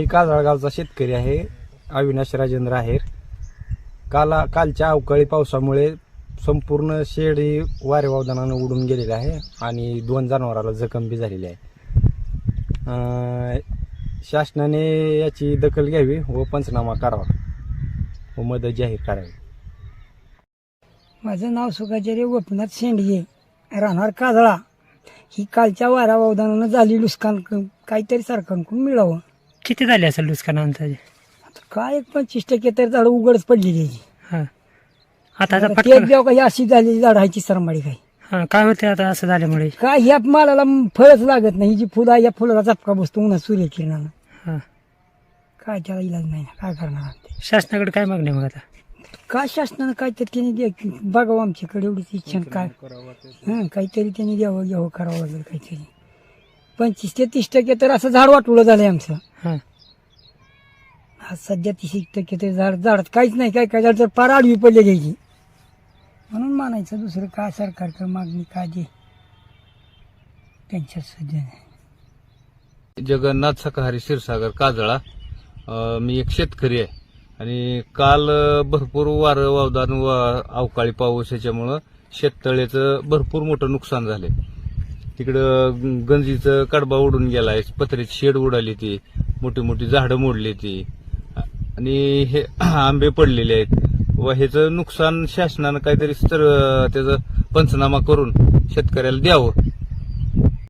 मी काजळगावचा शेतकरी आहे अविनाश राजेंद्र आहेर. काला कालच्या अवकाळी पावसामुळे संपूर्ण शेड ही उडून गेलेलं आहे आणि दोन जनावराला जखम बी झालेली आहे. शासनाने याची दखल घ्यावी व पंचनामा करावा. व मदत जाहीर करावी. माझं नाव सुखाचार्य गोपीनाथ शेंडगे राहणार काजळा. ही कालच्या वारा वावदानानं झाली नुकसान काहीतरी सरकारकडून मिळावं. किती झाले असेल नुकसान अंदाजे आता काय एक पंचवीस टक्के तर झाडं उघडच पडलेली आहे. हा. आता आता पटकन काही अशी झालेली झाडं आहे सरमाडी काही. हा काय होते आता असं झाल्यामुळे? काय ह्या मालाला फळच लागत नाही ही जी फुलं आहे, या फुलाला झपका बसतो उन्हा सूर्यकिरणानं हा. काय त्याला इलाज नाही ना काय करणार आम्ही? शासनाकडे काय मागणी आहे मग आता? काय शासनानं काय तर त्यांनी द्या बघावं आमच्याकडे एवढीच इच्छा आणि काय. हं काहीतरी त्यांनी द्यावं घ्यावं करावं वगैरे काहीतरी. पंचवीस ते तीस टक्के तर असं झाड वाटवलं झालंय आमचं. हा. आज सध्या तीस एक टक्के ते झाड झाडात काहीच नाही काय काय झाड तर फार आडवी पडले घ्यायची. म्हणून मानायचं दुसरं काय सरकारकडे मागणी काय दे? त्यांच्यात सध्या नाही. जगन्नाथ सकाहारी क्षीरसागर काजळा अ, मी एक शेतकरी आहे. आणि काल अ, भरपूर वारं वावदान व अवकाळी पाऊस याच्यामुळं शेततळ्याचं भरपूर मोठं नुकसान झालंय. तिकडं गंजीचं कडबा उडून गेलाय पत्र्याची शेड उडाली ती मोठी मोठी झाडं मोडली ती. आणि हे आंबे पडलेले आहेत. व ह्याचं नुकसान शासनानं काहीतरी तर त्याचं पंचनामा करून शेतकऱ्याला द्यावं.